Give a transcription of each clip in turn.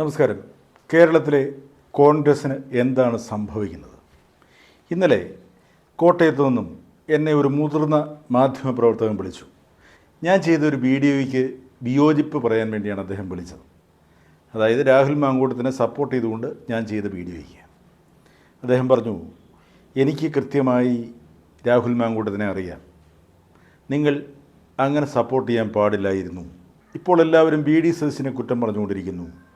നമസ്കാരം. കേരളത്തിലെ കോൺഗ്രസ്സിന് എന്താണ് സംഭവിക്കുന്നത്? ഇന്നലെ കോട്ടയത്തു നിന്നും എന്നെ ഒരു മുതിർന്ന മാധ്യമപ്രവർത്തകൻ വിളിച്ചു. ഞാൻ ചെയ്തൊരു വീഡിയോയ്ക്ക് വിയോജിപ്പ് പറയാൻ വേണ്ടിയാണ് അദ്ദേഹം വിളിച്ചത്. അതായത് രാഹുൽ മാങ്കൂട്ടത്തിനെ സപ്പോർട്ട് ചെയ്തുകൊണ്ട് ഞാൻ ചെയ്ത വീഡിയോയ്ക്ക്. അദ്ദേഹം പറഞ്ഞു എനിക്ക് കൃത്യമായി രാഹുൽ മാങ്കൂട്ടത്തിനെ അറിയാം. നിങ്ങൾ അങ്ങനെ സപ്പോർട്ട് ചെയ്യാൻ പാടില്ലായിരുന്നു. ഇപ്പോൾ എല്ലാവരും ബി ഡി സതീശിനെ കുറ്റം പറഞ്ഞുകൊണ്ടിരിക്കുന്നു.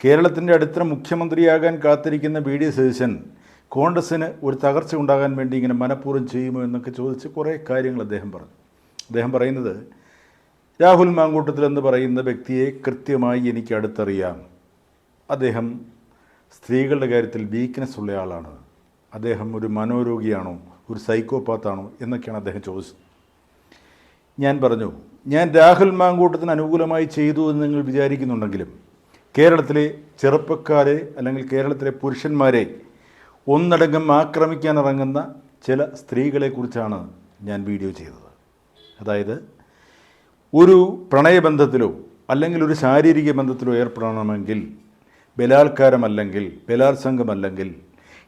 കേരളത്തിന്റെ അടുത്ത മുഖ്യമന്ത്രിയാകാൻ കാത്തിരിക്കുന്ന ബി ഡി സതീശൻ കോൺഗ്രസ്സിന് ഒരു തകർച്ച ഉണ്ടാകാൻ വേണ്ടി ഇങ്ങനെ മനഃപൂർവം ചെയ്യുമോ എന്നൊക്കെ ചോദിച്ച് കുറേ കാര്യങ്ങൾ അദ്ദേഹം പറഞ്ഞു. അദ്ദേഹം പറയുന്നത് രാഹുൽ മാങ്കൂട്ടത്തിൽ എന്ന് പറയുന്ന വ്യക്തിയെ കൃത്യമായി എനിക്ക് അടുത്തറിയാം. അദ്ദേഹം സ്ത്രീകളുടെ കാര്യത്തിൽ വീക്ക്നെസ് ഉള്ള ആളാണ്. അദ്ദേഹം ഒരു മനോരോഗിയാണോ ഒരു സൈക്കോപാത്താണോ എന്നൊക്കെയാണ് അദ്ദേഹം ചോദിച്ചത്. ഞാൻ പറഞ്ഞു ഞാൻ രാഹുൽ മാങ്കൂട്ടത്തിന് അനുകൂലമായി ചെയ്തു എന്ന് നിങ്ങൾ വിചാരിക്കുന്നുണ്ടെങ്കിലും കേരളത്തിലെ ചെറുപ്പക്കാരെ അല്ലെങ്കിൽ കേരളത്തിലെ പുരുഷന്മാരെ ഒന്നടങ്കം ആക്രമിക്കാൻ ഇറങ്ങുന്ന ചില സ്ത്രീകളെക്കുറിച്ചാണ് ഞാൻ വീഡിയോ ചെയ്തത്. അതായത് ഒരു പ്രണയബന്ധത്തിലോ അല്ലെങ്കിൽ ഒരു ശാരീരിക ബന്ധത്തിലോ ഏർപ്പെടണമെങ്കിൽ ബലാത്കാരമല്ലെങ്കിൽ ബലാത്സംഗമല്ലെങ്കിൽ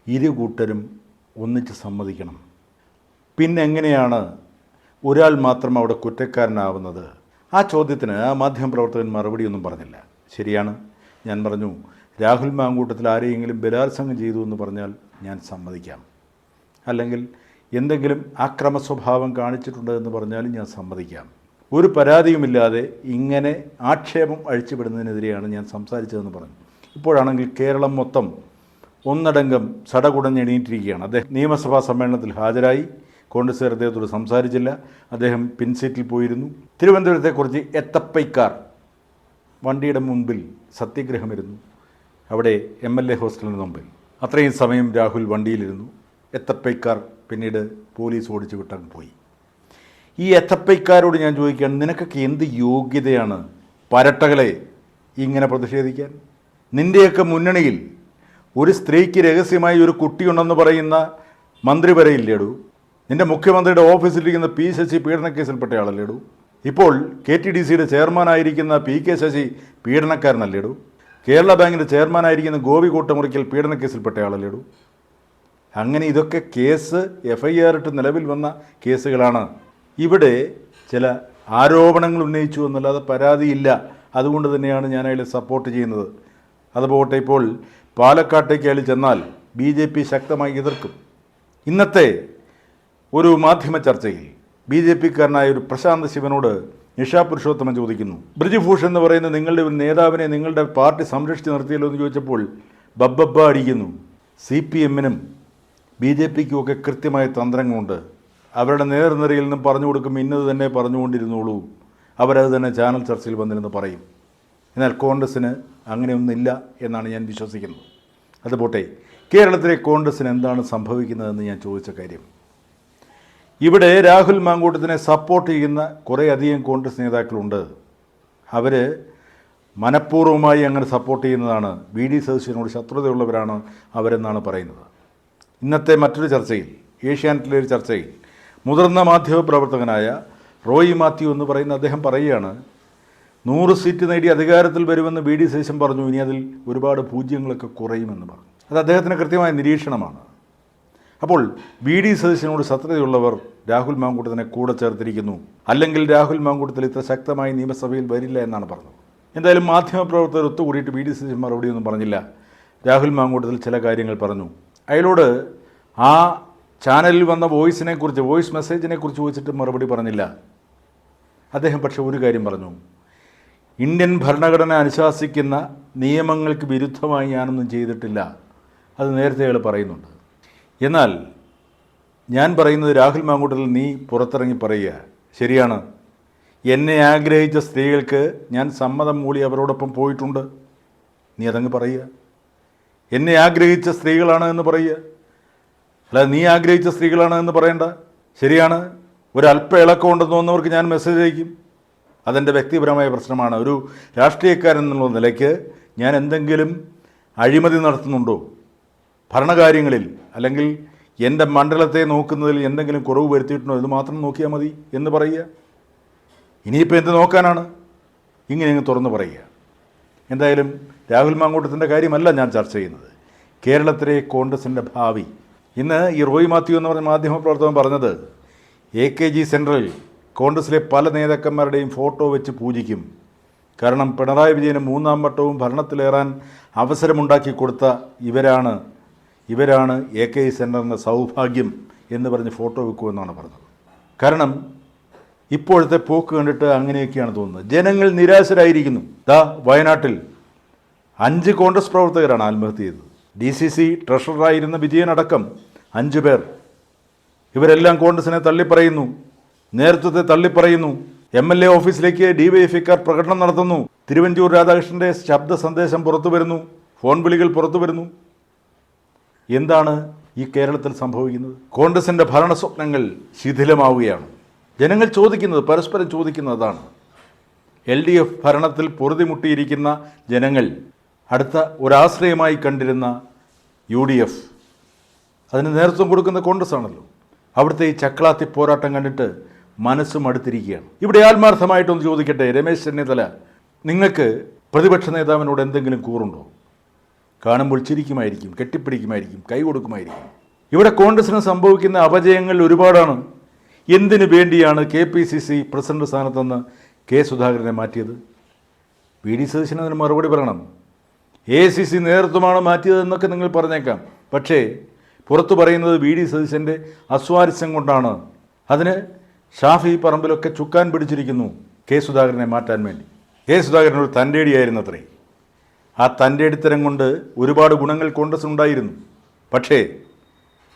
ഇരു കൂട്ടരും ഒന്നിച്ച് സമ്മതിക്കണം. പിന്നെ എങ്ങനെയാണ് ഒരാൾ മാത്രം അവിടെ കുറ്റക്കാരനാവുന്നത്? ആ ചോദ്യത്തിന് ആ മാധ്യമപ്രവർത്തകൻ മറുപടിയൊന്നും പറഞ്ഞില്ല. ശരിയാണ്? ഞാൻ പറഞ്ഞു രാഹുൽ മാങ്കൂട്ടത്തിൽ ആരെയെങ്കിലും ബലാത്സംഗം ചെയ്തു എന്ന് പറഞ്ഞാൽ ഞാൻ സമ്മതിക്കാം. അല്ലെങ്കിൽ എന്തെങ്കിലും ആക്രമ സ്വഭാവം കാണിച്ചിട്ടുണ്ട് എന്ന് പറഞ്ഞാലും ഞാൻ സമ്മതിക്കാം. ഒരു പരാതിയുമില്ലാതെ ഇങ്ങനെ ആക്ഷേപം അഴിച്ചുവിടുന്നതിനെതിരെയാണ് ഞാൻ സംസാരിച്ചതെന്ന് പറഞ്ഞു. ഇപ്പോഴാണെങ്കിൽ കേരളം മൊത്തം ഒന്നടങ്കം സടകുടഞ്ഞെണീറ്റിരിക്കുകയാണ് അദ്ദേഹം നിയമസഭാ സമ്മേളനത്തിൽ ഹാജരായി. കോൺഗ്രസ്സുകാർ അദ്ദേഹത്തോട് സംസാരിച്ചില്ല. അദ്ദേഹം പിൻസീറ്റിൽ പോയിരുന്നു. തിരുവനന്തപുരത്തെക്കുറിച്ച് എത്തപ്പൈക്കാർ വണ്ടിയുടെ മുൻപിൽ സത്യഗ്രഹമിരുന്നു. അവിടെ എം എൽ എ ഹോസ്റ്റലിന് മുമ്പിൽ. അത്രയും സമയം രാഹുൽ വണ്ടിയിലിരുന്നു. എത്തപ്പൈക്കാർ പിന്നീട് പോലീസ് ഓടിച്ചു വിട്ടങ്ങ് പോയി. ഈ എത്തപ്പൈക്കാരോട് ഞാൻ ചോദിക്കുകയാണ് നിനക്കൊക്കെ എന്ത് യോഗ്യതയാണ് പരട്ടകളെ ഇങ്ങനെ പ്രതിഷേധിക്കാൻ? നിന്റെയൊക്കെ മുന്നണിയിൽ ഒരു സ്ത്രീക്ക് രഹസ്യമായി ഒരു കുട്ടിയുണ്ടെന്ന് പറയുന്ന മന്ത്രി വരെ ഇല്ലേടൂ. നിന്റെ മുഖ്യമന്ത്രിയുടെ ഓഫീസിലിരിക്കുന്ന പി ശശി പീഡന കേസിൽപ്പെട്ടയാളല്ലേടൂ ഇപ്പോൾ കെ ടി ഡി സിയുടെ ചെയർമാനായിരിക്കുന്ന പി കെ ശശി പീഡനക്കാരനല്ലേടൂ കേരള ബാങ്കിന്റെ ചെയർമാനായിരിക്കുന്ന ഗോപി കൂട്ടമുറിക്കൽ പീഡന കേസിൽപ്പെട്ടയാളല്ലേടൂ അങ്ങനെ ഇതൊക്കെ കേസ് എഫ് ഐ ആർ ഇട്ട് നിലവിൽ വന്ന കേസുകളാണ്. ഇവിടെ ചില ആരോപണങ്ങൾ ഉന്നയിച്ചു എന്നല്ലാതെ പരാതിയില്ല. അതുകൊണ്ട് തന്നെയാണ് ഞാൻ അയാളെ സപ്പോർട്ട് ചെയ്യുന്നത്. അതുപോട്ടെ ഇപ്പോൾ പാലക്കാട്ടേക്ക് അയാൾ ചെന്നാൽ ബി ജെ പി ശക്തമായി എതിർക്കും. ഇന്നത്തെ ഒരു മാധ്യമ ചർച്ചയിൽ ബി ജെ പിക്കാരനായ ഒരു പ്രശാന്ത് ശിവനോട് നിഷാ പുരുഷോത്തമൻ ചോദിക്കുന്നു. ബ്രിജിഭൂഷൺ എന്ന് പറയുന്ന നിങ്ങളുടെ ഒരു നേതാവിനെ നിങ്ങളുടെ പാർട്ടി സംരക്ഷിച്ച് നിർത്തിയല്ലോ എന്ന് ചോദിച്ചപ്പോൾ ബബ്ബബ്ബ അടിക്കുന്നു. സി പി എമ്മിനും ബി ജെ പിക്കും ഒക്കെ കൃത്യമായ തന്ത്രങ്ങളുണ്ട്. അവരുടെ നേർനിരയിൽ നിന്നും പറഞ്ഞു കൊടുക്കും ഇന്നത് തന്നെ പറഞ്ഞുകൊണ്ടിരുന്നോളൂ. അവരത് തന്നെ ചാനൽ ചർച്ചയിൽ വന്നിരുന്ന് പറയും. എന്നാൽ കോൺഗ്രസ്സിന് അങ്ങനെയൊന്നില്ല എന്നാണ് ഞാൻ വിശ്വസിക്കുന്നത്. അതുപോട്ടെ കേരളത്തിലെ കോൺഗ്രസ്സിന് എന്താണ് സംഭവിക്കുന്നതെന്ന് ഞാൻ ചോദിച്ച കാര്യം. ഇവിടെ രാഹുൽ മാങ്കൂട്ടത്തിനെ സപ്പോർട്ട് ചെയ്യുന്ന കുറേയധികം കോൺഗ്രസ് നേതാക്കളുണ്ട്. അവർ മനഃപൂർവമായി അങ്ങനെ സപ്പോർട്ട് ചെയ്യുന്നതാണ്. വി ഡി സതീശനോട് ശത്രുതയുള്ളവരാണ് അവരെന്നാണ് പറയുന്നത്. ഇന്നത്തെ മറ്റൊരു ചർച്ചയിൽ ഏഷ്യാനെറ്റിലെ ഒരു ചർച്ചയിൽ മുതിർന്ന മാധ്യമപ്രവർത്തകനായ റോയി മാത്യു എന്ന് പറയുന്ന അദ്ദേഹം പറയുകയാണ് നൂറ് സീറ്റ് നേടി അധികാരത്തിൽ വരുമെന്ന് വി ഡി സതീശൻ പറഞ്ഞു. ഇനി അതിൽ ഒരുപാട് പൂജ്യങ്ങളൊക്കെ കുറയുമെന്ന് പറഞ്ഞു. അത് അദ്ദേഹത്തിന് കൃത്യമായ നിരീക്ഷണമാണ്. അപ്പോൾ വി ഡി സതീശനോട് ശത്രുതയുള്ളവർ രാഹുൽ മാങ്കൂട്ടത്തിനെ കൂടെ ചേർത്തിരിക്കുന്നു. അല്ലെങ്കിൽ രാഹുൽ മാങ്കൂട്ടത്തിൽ ഇത്ര ശക്തമായി നിയമസഭയിൽ വരില്ല എന്നാണ് പറഞ്ഞത്. എന്തായാലും മാധ്യമപ്രവർത്തകർ ഒത്തുകൂടിയിട്ട് വി ഡി സതീശൻ മറുപടിയൊന്നും പറഞ്ഞില്ല. രാഹുൽ മാങ്കൂട്ടത്തിൽ ചില കാര്യങ്ങൾ പറഞ്ഞു. അയാളോട് ആ ചാനലിൽ വന്ന വോയിസിനെ കുറിച്ച് വോയിസ് മെസ്സേജിനെ കുറിച്ച് ചോദിച്ചിട്ട് മറുപടി പറഞ്ഞില്ല. അദ്ദേഹം പക്ഷെ ഒരു കാര്യം പറഞ്ഞു. ഇന്ത്യൻ ഭരണഘടന അനുശാസിക്കുന്ന നിയമങ്ങൾക്ക് വിരുദ്ധമായി ഞാനൊന്നും ചെയ്തിട്ടില്ല. അത് നേരത്തെ അയാൾ പറയുന്നുണ്ട്. എന്നാൽ ഞാൻ പറയുന്നത് രാഹുൽ മാങ്കൂട്ടത്തിൽ നീ പുറത്തിറങ്ങി പറയുക. ശരിയാണ്. എന്നെ ആഗ്രഹിച്ച സ്ത്രീകൾക്ക് ഞാൻ സമ്മതം മൂളി അവരോടൊപ്പം പോയിട്ടുണ്ട്. നീ അതങ്ങ് പറയുക. എന്നെ ആഗ്രഹിച്ച സ്ത്രീകളാണ് എന്ന് പറയുക. അല്ല നീ ആഗ്രഹിച്ച സ്ത്രീകളാണ് എന്ന് പറയണ്ട. ശരിയാണ്. ഒരല്പ ഇളക്കം ഉണ്ടെന്ന് തോന്നുന്നവർക്ക് ഞാൻ മെസ്സേജ് അയക്കും. അതെന്റെ വ്യക്തിപരമായ പ്രശ്നമാണ്. ഒരു രാഷ്ട്രീയക്കാരൻ എന്നുള്ള നിലയ്ക്ക് ഞാൻ എന്തെങ്കിലും അഴിമതി നടത്തുന്നുണ്ടോ? ഭരണകാര്യങ്ങളിൽ അല്ലെങ്കിൽ എന്റെ മണ്ഡലത്തെ നോക്കുന്നതിൽ എന്തെങ്കിലും കുറവ് വരുത്തിയിട്ടുണ്ടോ ഇത് മാത്രം നോക്കിയാൽ മതി എന്ന് പറയുക. ഇനിയിപ്പോൾ എന്ത് നോക്കാനാണ്? ഇങ്ങനെ അങ്ങ് തുറന്ന് പറയുക. എന്തായാലും രാഹുൽ മാങ്കൂട്ടത്തിന്റെ കാര്യമല്ല ഞാൻ ചർച്ച ചെയ്യുന്നത്. കേരളത്തിലെ കോൺഗ്രസിന്റെ ഭാവി. ഇന്ന് ഈ റോയി മാത്യു എന്ന് പറഞ്ഞ മാധ്യമപ്രവർത്തകൻ പറഞ്ഞത് എ കെ ജി സെൻട്രലിൽ കോൺഗ്രസിലെ പല നേതാക്കന്മാരുടെയും ഫോട്ടോ വെച്ച് പൂജിക്കും. കാരണം പിണറായി വിജയന് മൂന്നാം വട്ടവും ഭരണത്തിലേറാൻ അവസരമുണ്ടാക്കി കൊടുത്ത ഇവരാണ് ഇവരാണ് എ കെ ഐ സെന്ററിന്റെ സൗഭാഗ്യം എന്ന് പറഞ്ഞ് ഫോട്ടോ വെക്കുമെന്നാണ് പറഞ്ഞത്. കാരണം ഇപ്പോഴത്തെ പോക്ക് കണ്ടിട്ട് അങ്ങനെയൊക്കെയാണ് തോന്നുന്നത്. ജനങ്ങൾ നിരാശരായിരിക്കുന്നു. ദാ വയനാട്ടിൽ അഞ്ച് കോൺഗ്രസ് പ്രവർത്തകരാണ് ആത്മഹത്യ ചെയ്തത്. ഡി സി സി ട്രഷററായിരുന്ന വിജയനടക്കം അഞ്ച് പേർ. ഇവരെല്ലാം കോൺഗ്രസിനെ തള്ളിപ്പറയുന്നു. നേതൃത്വത്തെ തള്ളിപ്പറയുന്നു. എം എൽ എ ഓഫീസിലേക്ക് ഡിവൈഎഫ്ഐക്കാർ പ്രകടനം നടത്തുന്നു. തിരുവഞ്ചൂർ രാധാകൃഷ്ണന്റെ ശബ്ദ സന്ദേശം പുറത്തു വരുന്നു ഫോൺ വിളികൾ പുറത്തു വരുന്നു എന്താണ് ഈ കേരളത്തിൽ സംഭവിക്കുന്നത്? കോൺഗ്രസിന്റെ ഭരണ സ്വപ്നങ്ങൾ ശിഥിലമാവുകയാണ്. ജനങ്ങൾ ചോദിക്കുന്നത് പരസ്പരം ചോദിക്കുന്നത് അതാണ് എൽ ഡി എഫ് ഭരണത്തിൽ പൊറുതിമുട്ടിയിരിക്കുന്ന ജനങ്ങൾ അടുത്ത ഒരാശ്രയമായി കണ്ടിരുന്ന യു ഡി എഫ്. അതിന് നേതൃത്വം കൊടുക്കുന്ന കോൺഗ്രസ് ആണല്ലോ അവിടുത്തെ ഈ ചക്ലാത്തി പോരാട്ടം കണ്ടിട്ട് മനസ്സും അടുത്തിരിക്കുകയാണ് ഇവിടെ ആത്മാർത്ഥമായിട്ടൊന്ന് ചോദിക്കട്ടെ രമേശ് ചെന്നിത്തല നിങ്ങൾക്ക് പ്രതിപക്ഷ നേതാവിനോട് എന്തെങ്കിലും കൂറുണ്ടോ? കാണുമ്പോൾ ചിരിക്കുമായിരിക്കും കെട്ടിപ്പിടിക്കുമായിരിക്കും കൈ കൊടുക്കുമായിരിക്കും. ഇവിടെ കോൺഗ്രസിന് സംഭവിക്കുന്ന അപജയങ്ങൾ ഒരുപാടാണ്. എന്തിനു വേണ്ടിയാണ് K P C C president സ്ഥാനത്തുനിന്ന് കെ സുധാകരനെ മാറ്റിയത്? വി ഡി സതീശന് അതിന് മറുപടി പറയണം. എ സി സി നേതൃത്വമാണ് മാറ്റിയതെന്നൊക്കെ നിങ്ങൾ പറഞ്ഞേക്കാം. പക്ഷേ പുറത്തു പറയുന്നത് വി ഡി സതീശന്റെ അസ്വാരസ്യം കൊണ്ടാണ്. അതിന് ഷാഫി പറമ്പിലൊക്കെ ചുക്കാൻ പിടിച്ചിരിക്കുന്നു കെ സുധാകരനെ മാറ്റാൻ വേണ്ടി. കെ ഒരു തന്റെടിയായിരുന്നു അത്രേ ആ തന്റെ അടിത്തരം കൊണ്ട് ഒരുപാട് ഗുണങ്ങൾ കോൺഗ്രസ് ഉണ്ടായിരുന്നു. പക്ഷേ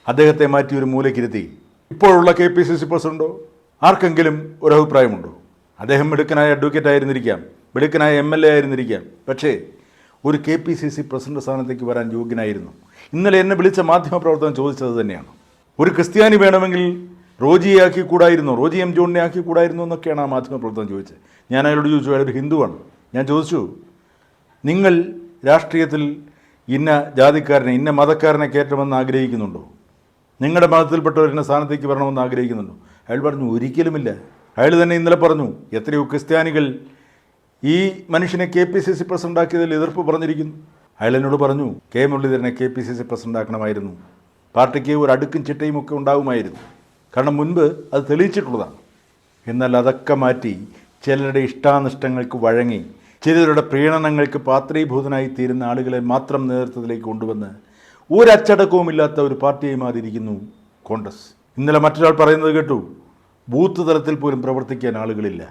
അദ്ദേഹത്തെ മാറ്റി ഒരു മൂലക്കിരുത്തി. ഇപ്പോഴുള്ള കെ പി സി സി പ്രസിഡന്റോ? ആർക്കെങ്കിലും ഒരു അഭിപ്രായമുണ്ടോ അദ്ദേഹം മിടുക്കനായ അഡ്വക്കേറ്റ് ആയിരുന്നിരിക്കാം. മിടുക്കനായ എം എൽ എ ആയിരുന്നിരിക്കാം. പക്ഷേ ഒരു K P C C president സ്ഥാനത്തേക്ക് വരാൻ യോഗ്യനായിരുന്നു. ഇന്നലെ എന്നെ വിളിച്ച മാധ്യമപ്രവർത്തകൻ ചോദിച്ചത് തന്നെയാണ്. ഒരു ക്രിസ്ത്യാനി വേണമെങ്കിൽ റോജിയെ ആക്കി കൂടായിരുന്നു റോജി എം ജോണിനെ ആക്കി കൂടായിരുന്നു എന്നൊക്കെയാണ് ആ മാധ്യമപ്രവർത്തകൻ ചോദിച്ചത്. ഞാൻ അയാളോട് ചോദിച്ചു അയാളൊരു ഹിന്ദുവാണ്. ഞാൻ ചോദിച്ചു നിങ്ങൾ രാഷ്ട്രീയത്തിൽ ഇന്ന ജാതിക്കാരനെ ഇന്ന മതക്കാരനെ കയറ്റണമെന്ന് ആഗ്രഹിക്കുന്നുണ്ടോ? നിങ്ങളുടെ മതത്തിൽപ്പെട്ടവർ ഇന്ന സ്ഥാനത്തേക്ക് വരണമെന്ന് ആഗ്രഹിക്കുന്നുണ്ടോ? അയാൾ പറഞ്ഞു ഒരിക്കലുമില്ല. അയാൾ തന്നെ ഇന്നലെ പറഞ്ഞു എത്രയോ ക്രിസ്ത്യാനികൾ ഈ മനുഷ്യനെ K P C C president ആക്കിയതിൽ എതിർപ്പ് പറഞ്ഞിരിക്കുന്നു. അയാൾ എന്നോട് പറഞ്ഞു കെ മുരളീധരനെ K P C C president ആക്കണമായിരുന്നു പാർട്ടിക്ക് ഒരു അടുക്കും ചിട്ടയും ഒക്കെ ഉണ്ടാകുമായിരുന്നു കാരണം മുൻപ് അത് തെളിയിച്ചിട്ടുള്ളതാണ്. എന്നാൽ അതൊക്കെ മാറ്റി ചിലരുടെ ഇഷ്ടാനിഷ്ടങ്ങൾക്ക് വഴങ്ങി ചിലരുടെ പ്രീണനങ്ങൾക്ക് പാത്രീഭൂതനായി തീരുന്ന ആളുകളെ മാത്രം നേതൃത്വത്തിലേക്ക് കൊണ്ടുവന്ന് ഒരച്ചടക്കവുമില്ലാത്ത ഒരു പാർട്ടിയായി മാറിയിരിക്കുന്നു കോൺഗ്രസ്. ഇന്നലെ മറ്റൊരാൾ പറയുന്നത് കേട്ടു ബൂത്ത് തലത്തിൽ പോലും പ്രവർത്തിക്കാൻ ആളുകളില്ല.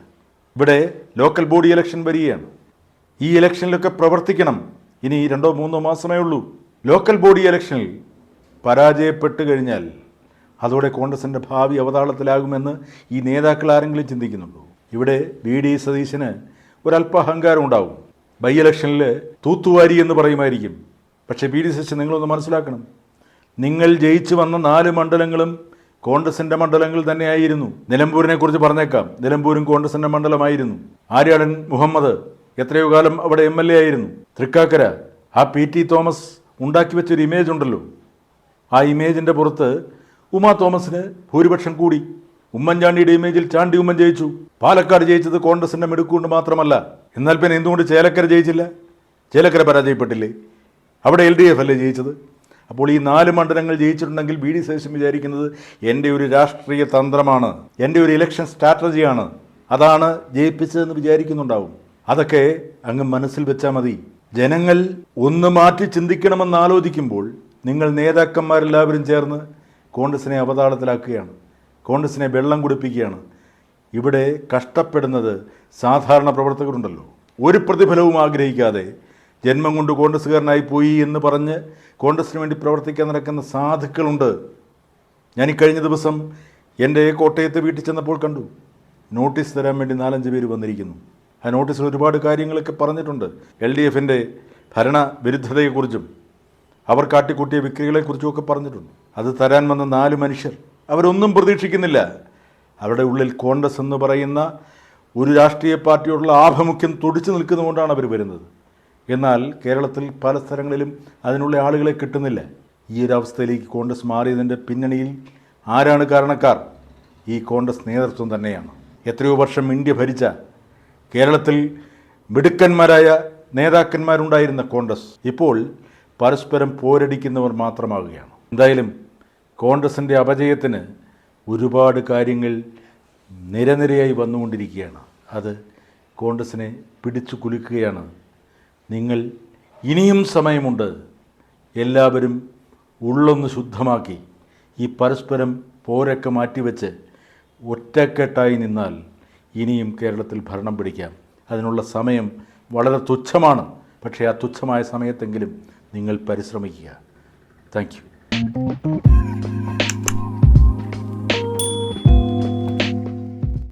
ഇവിടെ ലോക്കൽ ബോഡി ഇലക്ഷൻ വരികയാണ്. ഈ ഇലക്ഷനിലൊക്കെ പ്രവർത്തിക്കണം. ഇനി രണ്ടോ മൂന്നോ മാസമേ ഉള്ളൂ. ലോക്കൽ ബോഡി ഇലക്ഷനിൽ പരാജയപ്പെട്ട് കഴിഞ്ഞാൽ അതോടെ കോൺഗ്രസിന്റെ ഭാവി അവതാളത്തിലാകുമെന്ന് ഈ നേതാക്കൾ ആരെങ്കിലും ചിന്തിക്കുന്നുണ്ടോ? ഇവിടെ വി. ഡി. സതീശന് ഒരല്പ അഹങ്കാരം ഉണ്ടാവും. ബൈ ഇലക്ഷനിൽ തൂത്തുവാരി എന്ന് പറയുമായിരിക്കും. പക്ഷേ ബി ഡി സച്ച് നിങ്ങളൊന്ന് മനസ്സിലാക്കണം. നിങ്ങൾ ജയിച്ചു വന്ന നാല് മണ്ഡലങ്ങളും കോൺഗ്രസിന്റെ മണ്ഡലങ്ങൾ തന്നെയായിരുന്നു. നിലമ്പൂരിനെ കുറിച്ച് പറഞ്ഞേക്കാം. നിലമ്പൂരും കോൺഗ്രസിന്റെ മണ്ഡലമായിരുന്നു. ആര്യാടൻ മുഹമ്മദ് എത്രയോ കാലം അവിടെ എം എൽ എ ആയിരുന്നു. തൃക്കാക്കര ആ പി ടി തോമസ് ഉണ്ടാക്കി വെച്ചൊരു ഇമേജ് ഉണ്ടല്ലോ. ആ ഇമേജിന്റെ പുറത്ത് ഉമാ തോമസിന് ഭൂരിപക്ഷം കൂടി. ഉമ്മൻചാണ്ടിയുടെ ഇമേജിൽ ചാണ്ടി ഉമ്മൻ ജയിച്ചു. പാലക്കാട് ജയിച്ചത് കോൺഗ്രസിന്റെ മിടുക്കുകൊണ്ട് മാത്രമല്ല. എന്നാൽ പിന്നെ എന്തുകൊണ്ട് ചേലക്കര ജയിച്ചില്ല? ചേലക്കര പരാജയപ്പെട്ടില്ലേ? അവിടെ എൽ ഡി എഫ് അല്ലേ ജയിച്ചത്? അപ്പോൾ ഈ നാല് മണ്ഡലങ്ങൾ ജയിച്ചിട്ടുണ്ടെങ്കിൽ ബി ഡി സതീശൻ വിചാരിക്കുന്നത് എന്റെ ഒരു രാഷ്ട്രീയ തന്ത്രമാണ് എന്റെ ഒരു ഇലക്ഷൻ സ്ട്രാറ്റജിയാണ് അതാണ് ജയിപ്പിച്ചതെന്ന് വിചാരിക്കുന്നുണ്ടാവും. അതൊക്കെ അങ്ങ് മനസ്സിൽ വെച്ചാൽ മതി. ജനങ്ങൾ ഒന്ന് മാറ്റി ചിന്തിക്കണമെന്ന് ആലോചിക്കുമ്പോൾ നിങ്ങൾ നേതാക്കന്മാരെല്ലാവരും ചേർന്ന് കോൺഗ്രസിനെ അവതാളത്തിലാക്കുകയാണ് കോൺഗ്രസിനെ വെള്ളം കുടിപ്പിക്കുകയാണ്. ഇവിടെ കഷ്ടപ്പെടുന്നത് സാധാരണ പ്രവർത്തകരുണ്ടല്ലോ. ഒരു പ്രതിഫലവും ആഗ്രഹിക്കാതെ ജന്മം കൊണ്ട് കോൺഗ്രസ്സുകാരനായി പോയി എന്ന് പറഞ്ഞ് കോൺഗ്രസ്സിന് വേണ്ടി പ്രവർത്തിക്കാൻ നടക്കുന്ന സാധുക്കളുണ്ട്. ഞാൻ ഈ കഴിഞ്ഞ ദിവസം എന്റെ കോട്ടയത്ത് വീട്ടിൽ ചെന്നപ്പോൾ കണ്ടു. നോട്ടീസ് തരാൻ വേണ്ടി നാലഞ്ച് പേര് വന്നിരിക്കുന്നു. ആ നോട്ടീസിൽ ഒരുപാട് കാര്യങ്ങളൊക്കെ പറഞ്ഞിട്ടുണ്ട്. എൽ ഡി എഫിന്റെ ഭരണ വിരുദ്ധതയെക്കുറിച്ചും അവർ കാട്ടിക്കൂട്ടിയ വിക്രികളെക്കുറിച്ചും ഒക്കെ പറഞ്ഞിട്ടുണ്ട്. അത് തരാൻ വന്ന നാല് മനുഷ്യർ. അവരൊന്നും പ്രതീക്ഷിക്കുന്നില്ല. അവരുടെ ഉള്ളിൽ കോൺഗ്രസ് എന്ന് പറയുന്ന ഒരു രാഷ്ട്രീയ പാർട്ടിയോടുള്ള ആഭിമുഖ്യം തുടിച്ചു നിൽക്കുന്നതുകൊണ്ടാണ് അവർ വരുന്നത്. എന്നാൽ കേരളത്തിൽ പല സ്ഥലങ്ങളിലും അതിനുള്ള ആളുകളെ കിട്ടുന്നില്ല. ഈ ഒരു അവസ്ഥയിലേക്ക് കോൺഗ്രസ് മാറിയതിന്റെ പിന്നണിയിൽ ആരാണ് കാരണക്കാർ? ഈ കോൺഗ്രസ് നേതൃത്വം തന്നെയാണ്. എത്രയോ വർഷം ഇന്ത്യ ഭരിച്ച കേരളത്തിൽ മിടുക്കന്മാരായ നേതാക്കന്മാരുണ്ടായിരുന്ന കോൺഗ്രസ് ഇപ്പോൾ പരസ്പരം പോരടിക്കുന്നവർ മാത്രമാവുകയാണ്. എന്തായാലും കോൺഗ്രസിന്റെ അപജയത്തിന് ഒരുപാട് കാര്യങ്ങൾ നിരനിരയായി വന്നുകൊണ്ടിരിക്കുകയാണ്. അത് കോൺഗ്രസിനെ പിടിച്ചു കുലുക്കുകയാണ്. നിങ്ങൾ ഇനിയും സമയമുണ്ട്. എല്ലാവരും ഉള്ളൊന്ന് ശുദ്ധമാക്കി. ഈ പരസ്പരം പോരൊക്കെ മാറ്റിവെച്ച് ഒറ്റക്കെട്ടായി നിന്നാൽ ഇനിയും കേരളത്തിൽ ഭരണം പിടിക്കാം. അതിനുള്ള സമയം വളരെ തുച്ഛമാണ്. പക്ഷേ ആ തുച്ഛമായ സമയത്തെങ്കിലും നിങ്ങൾ പരിശ്രമിക്കുക. താങ്ക് うん。